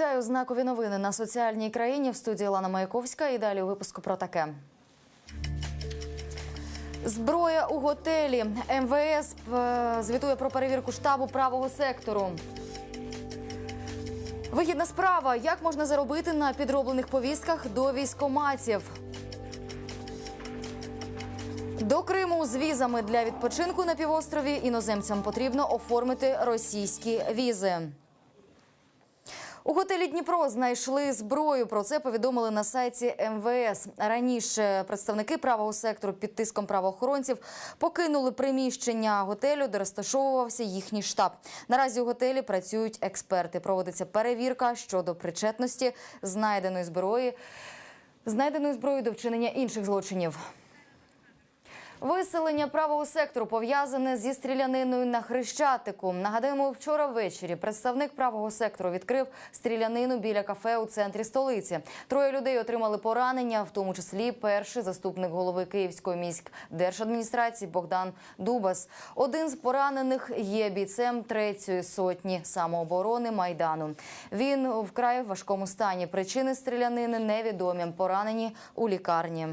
Вітаю знакові новини на соціальній країні в студії Лана Маяковська. І далі у випуску про таке. Зброя у готелі. МВС е, звітує про перевірку штабу правого сектору. Вигідна справа. Як можна заробити на підроблених повістках до військоматів? До Криму з візами для відпочинку на півострові іноземцям потрібно оформити російські візи. У готелі Дніпро знайшли зброю. Про це повідомили на сайті МВС. Раніше представники правого сектору під тиском правоохоронців покинули приміщення готелю, де розташовувався їхній штаб. Наразі у готелі працюють експерти. Проводиться перевірка щодо причетності знайденої зброї, знайденої зброї до вчинення інших злочинів. Виселення правого сектору пов'язане зі стріляниною на хрещатику. Нагадаємо, вчора ввечері представник правого сектору відкрив стрілянину біля кафе у центрі столиці. Троє людей отримали поранення, в тому числі перший заступник голови Київської міськдержадміністрації Богдан Дубас. Один з поранених є бійцем третьої сотні самооборони майдану. Він вкрай важкому стані. Причини стрілянини невідомі. Поранені у лікарні.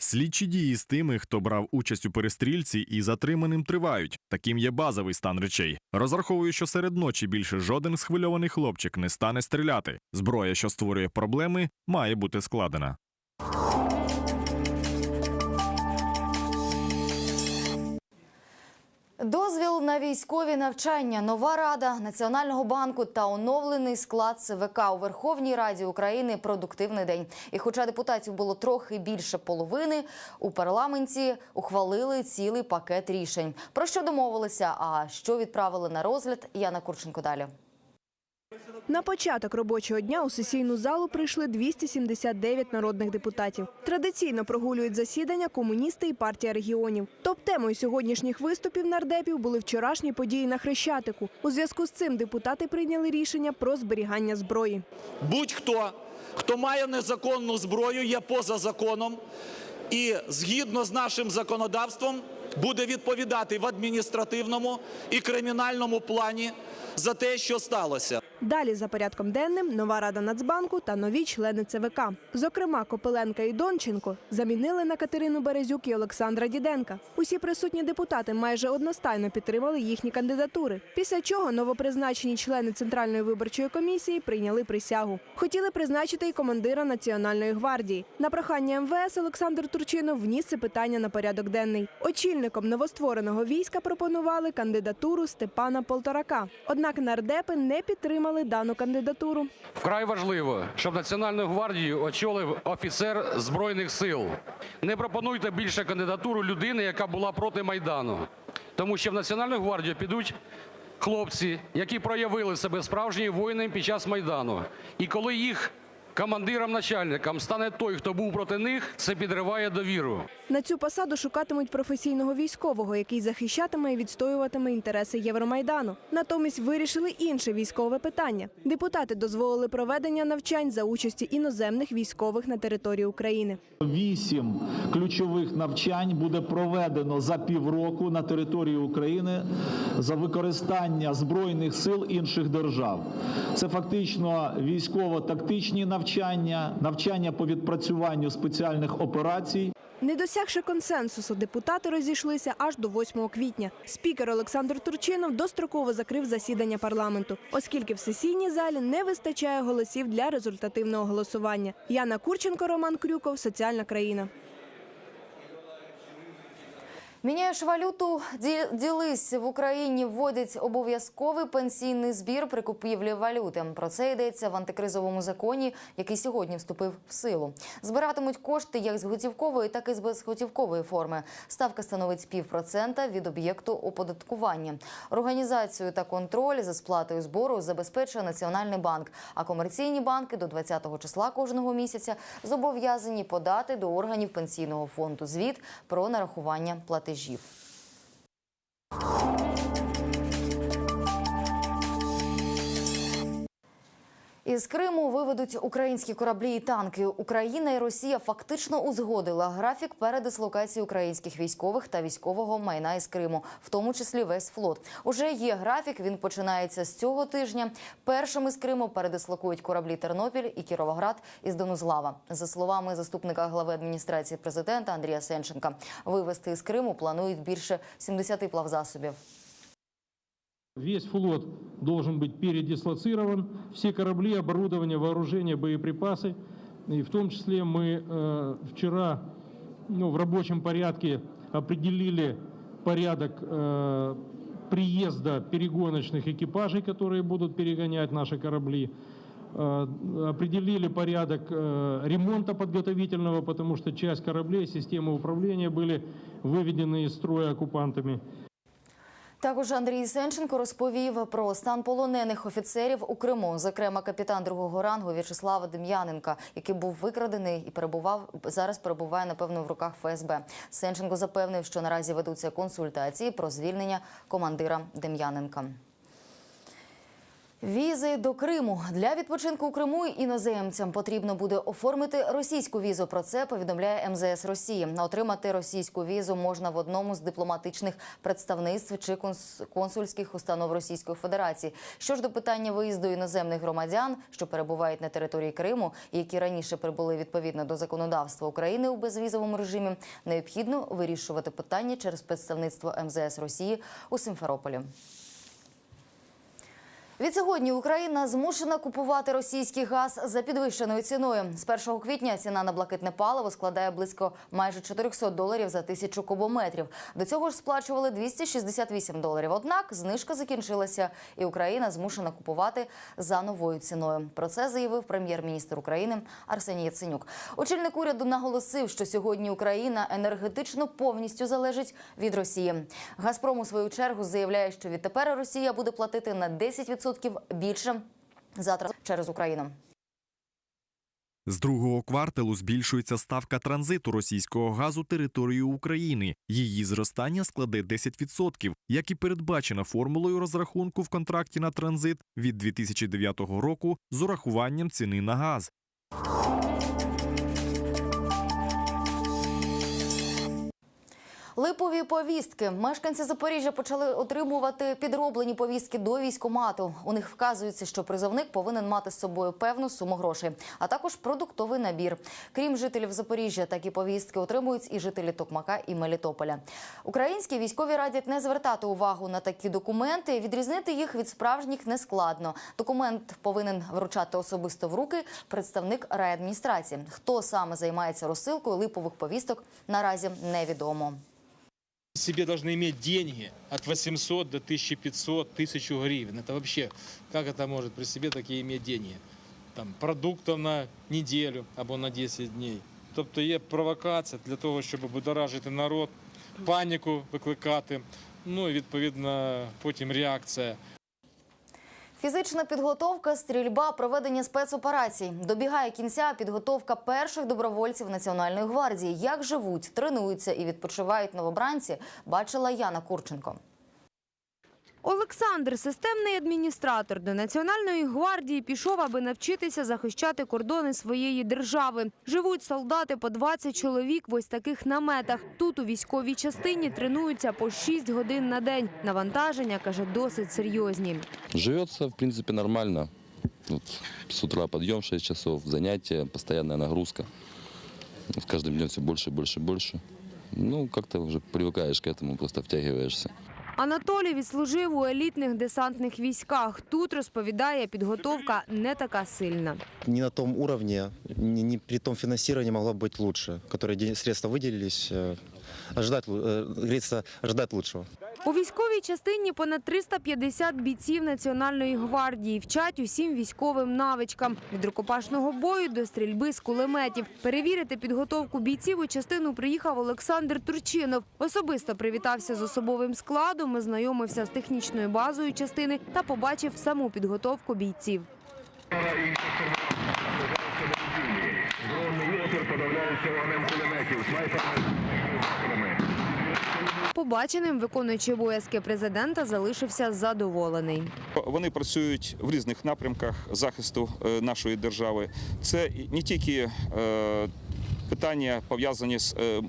Слідчі дії з тими, хто брав участь у перестрільці і затриманим тривають. Таким є базовий стан речей. Розраховую, що серед ночі більше жоден схвильований хлопчик не стане стріляти. Зброя, що створює проблеми, має бути складена. Дозвіл на військові навчання, нова рада Національного банку та оновлений склад ЦВК у Верховній Раді України. Продуктивний день. І, хоча депутатів було трохи більше половини, у парламенті ухвалили цілий пакет рішень. Про що домовилися? А що відправили на розгляд? Яна Курченко далі. На початок робочого дня у сесійну залу прийшли 279 народних депутатів. Традиційно прогулюють засідання комуністи і партія регіонів. Топ-темою сьогоднішніх виступів нардепів були вчорашні події на Хрещатику. У зв'язку з цим депутати прийняли рішення про зберігання зброї. Будь-хто, хто має незаконну зброю, є поза законом і згідно з нашим законодавством буде відповідати в адміністративному і кримінальному плані за те, що сталося. Далі за порядком денним нова рада Нацбанку та нові члени ЦВК. Зокрема, Копиленка і Донченко замінили на Катерину Березюк і Олександра Діденка. Усі присутні депутати майже одностайно підтримали їхні кандидатури. Після чого новопризначені члени Центральної виборчої комісії прийняли присягу. Хотіли призначити й командира Національної гвардії. На прохання МВС Олександр Турчинов вніс це питання на порядок денний. Очільником новоствореного війська пропонували кандидатуру Степана Полторака. Однак нардепи не підтримали дану кандидатуру. Вкрай важливо, щоб Національну гвардію очолив офіцер Збройних сил. Не пропонуйте більше кандидатуру людини, яка була проти Майдану. Тому що в Національну гвардію підуть хлопці, які проявили себе справжніми воїнами під час Майдану. І коли їх командиром, начальником стане той, хто був проти них, це підриває довіру. На цю посаду шукатимуть професійного військового, який захищатиме і відстоюватиме інтереси Євромайдану. Натомість вирішили інше військове питання. Депутати дозволили проведення навчань за участі іноземних військових на території України. Вісім ключових навчань буде проведено за півроку на території України за використання збройних сил інших держав. Це фактично військово-тактичні навчання, навчання по відпрацюванню спеціальних операцій. Не досягши консенсусу, депутати розійшлися аж до 8 квітня. Спікер Олександр Турчинов достроково закрив засідання парламенту, оскільки в сесійній залі не вистачає голосів для результативного голосування. Яна Курченко, Роман Крюков, Соціальна країна. Міняєш валюту, ді- ділись в Україні вводять обов'язковий пенсійний збір при купівлі валюти. Про це йдеться в антикризовому законі, який сьогодні вступив в силу. Збиратимуть кошти як з готівкової, так і з безготівкової форми. Ставка становить півпроцента від об'єкту оподаткування. Організацію та контроль за сплатою збору забезпечує Національний банк. А комерційні банки до 20 числа кожного місяця зобов'язані подати до органів пенсійного фонду звіт про нарахування платежів платежів. Із Криму виведуть українські кораблі і танки. Україна і Росія фактично узгодила графік передислокації українських військових та військового майна із Криму, в тому числі весь флот. Уже є графік. Він починається з цього тижня. Першими з Криму передислокують кораблі Тернопіль і Кіровоград із Донузлава. За словами заступника глави адміністрації президента Андрія Сенченка, вивезти із Криму планують більше 70 плавзасобів. Весь флот должен быть передислоцирован, все корабли, оборудование, вооружение, боеприпасы. И в том числе мы э, вчера ну, в рабочем порядке определили порядок э, приезда перегоночных экипажей, которые будут перегонять наши корабли. Э, определили порядок э, ремонта подготовительного, потому что часть кораблей, системы управления были выведены из строя оккупантами. Також Андрій Сенченко розповів про стан полонених офіцерів у Криму, зокрема капітан другого рангу В'ячеслава Дем'яненка, який був викрадений і перебував зараз. Перебуває напевно в руках ФСБ. Сенченко запевнив, що наразі ведуться консультації про звільнення командира Дем'яненка. Візи до Криму для відпочинку у Криму іноземцям потрібно буде оформити російську візу. Про це повідомляє МЗС Росії. Отримати російську візу можна в одному з дипломатичних представництв чи консульських установ Російської Федерації. Що ж до питання виїзду іноземних громадян, що перебувають на території Криму, які раніше прибули відповідно до законодавства України у безвізовому режимі, необхідно вирішувати питання через представництво МЗС Росії у Симферополі. Відсьогодні Україна змушена купувати російський газ за підвищеною ціною. З 1 квітня ціна на блакитне паливо складає близько майже 400 доларів за тисячу кубометрів. До цього ж сплачували 268 доларів. Однак знижка закінчилася, і Україна змушена купувати за новою ціною. Про це заявив прем'єр-міністр України Арсеній Яценюк. Очільник уряду наголосив, що сьогодні Україна енергетично повністю залежить від Росії. Газпром у свою чергу заявляє, що відтепер Росія буде платити на 10% більше завтра через Україну. З другого кварталу збільшується ставка транзиту російського газу територією України. Її зростання складе 10%, як і передбачено формулою розрахунку в контракті на транзит від 2009 року з урахуванням ціни на газ. Липові повістки. Мешканці Запоріжжя почали отримувати підроблені повістки до військомату. У них вказується, що призовник повинен мати з собою певну суму грошей, а також продуктовий набір. Крім жителів Запоріжжя, такі повістки отримують і жителі Токмака і Мелітополя. Українські військові радять не звертати увагу на такі документи. Відрізнити їх від справжніх нескладно. Документ повинен вручати особисто в руки представник райадміністрації. Хто саме займається розсилкою липових повісток, наразі невідомо себе должны иметь деньги от 800 до 1500, 1000 гривен. Это вообще, как это может при себе такие иметь деньги? Там, продуктов на неделю або на 10 дней. Тобто є провокація для того, щоб будоражити народ, паніку викликати, ну і відповідно потім реакція. Фізична підготовка, стрільба, проведення спецоперацій. Добігає кінця підготовка перших добровольців Національної гвардії. Як живуть, тренуються і відпочивають новобранці, бачила Яна Курченко. Олександр, системний адміністратор до Національної гвардії, пішов, аби навчитися захищати кордони своєї держави. Живуть солдати по 20 чоловік в ось таких наметах. Тут у військовій частині тренуються по 6 годин на день. Навантаження, каже, досить серйозні. Живется, в принципе, нормально. Вот с утра подъем 6 часов, занятия, постоянная нагрузка. С каждым днем все больше, больше, больше. Ну, как-то уже привыкаешь к этому, просто втягиваешься. Анатолій відслужив у елітних десантних військах. Тут, розповідає, підготовка не така сильна. не на том уровне, не, не при том финансировании могло быть лучше, которые ден- средства выделились. э, Ожидать, лу- э, говорится, ожидать лучшего. У військовій частині понад 350 бійців Національної гвардії вчать усім військовим навичкам від рукопашного бою до стрільби з кулеметів. Перевірити підготовку бійців у частину приїхав Олександр Турчинов. Особисто привітався з особовим складом, ознайомився з технічною базою частини та побачив саму підготовку бійців. Побаченим виконуючий обов'язки президента залишився задоволений. Вони працюють в різних напрямках захисту е, нашої держави. Це не тільки е, питання пов'язані з е,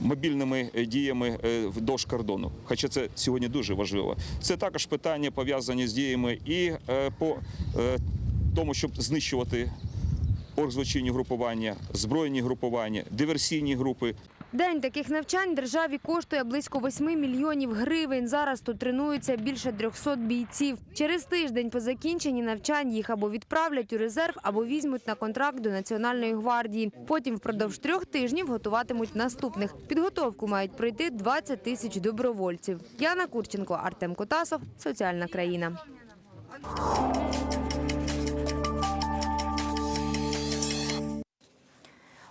мобільними діями вдовж кордону, хоча це сьогодні дуже важливо. Це також питання пов'язані з діями і по тому, щоб знищувати оргзлочинні групування, збройні групування, диверсійні групи. День таких навчань державі коштує близько 8 мільйонів гривень. Зараз тут тренуються більше 300 бійців. Через тиждень по закінченні навчань їх або відправлять у резерв, або візьмуть на контракт до Національної гвардії. Потім впродовж трьох тижнів готуватимуть наступних. Підготовку мають пройти 20 тисяч добровольців. Яна Курченко, Артем Котасов, Соціальна країна.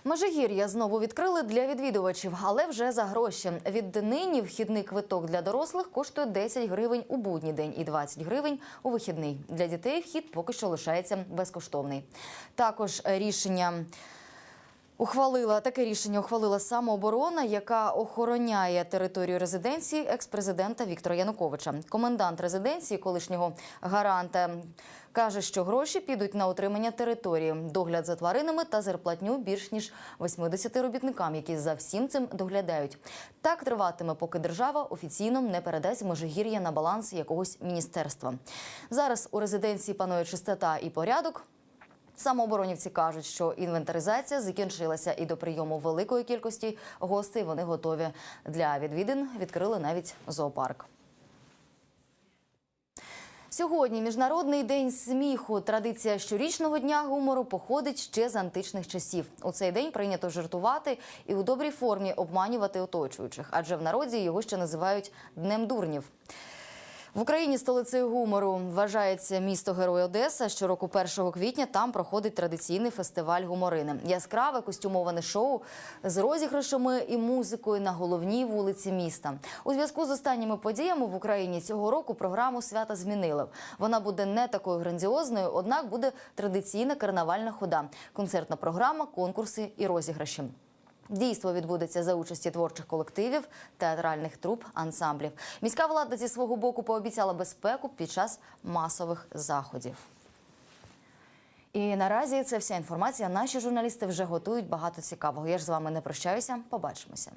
Межигір'я знову відкрили для відвідувачів, але вже за гроші. Віднині вхідний квиток для дорослих коштує 10 гривень у будній день і 20 гривень у вихідний. Для дітей вхід поки що лишається безкоштовний. Також рішення. Ухвалила таке рішення. Ухвалила самооборона, яка охороняє територію резиденції екс-президента Віктора Януковича. Комендант резиденції, колишнього гаранта, каже, що гроші підуть на утримання території, догляд за тваринами та зарплатню більш ніж 80 робітникам, які за всім цим доглядають. Так триватиме, поки держава офіційно не передасть Межигір'я на баланс якогось міністерства. Зараз у резиденції панує чистота і порядок. Самооборонівці кажуть, що інвентаризація закінчилася і до прийому великої кількості гостей вони готові. Для відвідин відкрили навіть зоопарк. Сьогодні міжнародний день сміху. Традиція щорічного дня гумору походить ще з античних часів. У цей день прийнято жартувати і у добрій формі обманювати оточуючих, адже в народі його ще називають Днем дурнів. В Україні столицею гумору вважається місто Герой Одеса. Щороку 1 квітня там проходить традиційний фестиваль гуморини. Яскраве костюмоване шоу з розіграшами і музикою на головній вулиці міста. У зв'язку з останніми подіями в Україні цього року програму свята змінили. Вона буде не такою грандіозною, однак буде традиційна карнавальна хода, концертна програма, конкурси і розіграші. Дійство відбудеться за участі творчих колективів, театральних труп, ансамблів. Міська влада зі свого боку пообіцяла безпеку під час масових заходів. І наразі це вся інформація. Наші журналісти вже готують багато цікавого. Я ж з вами не прощаюся. Побачимося.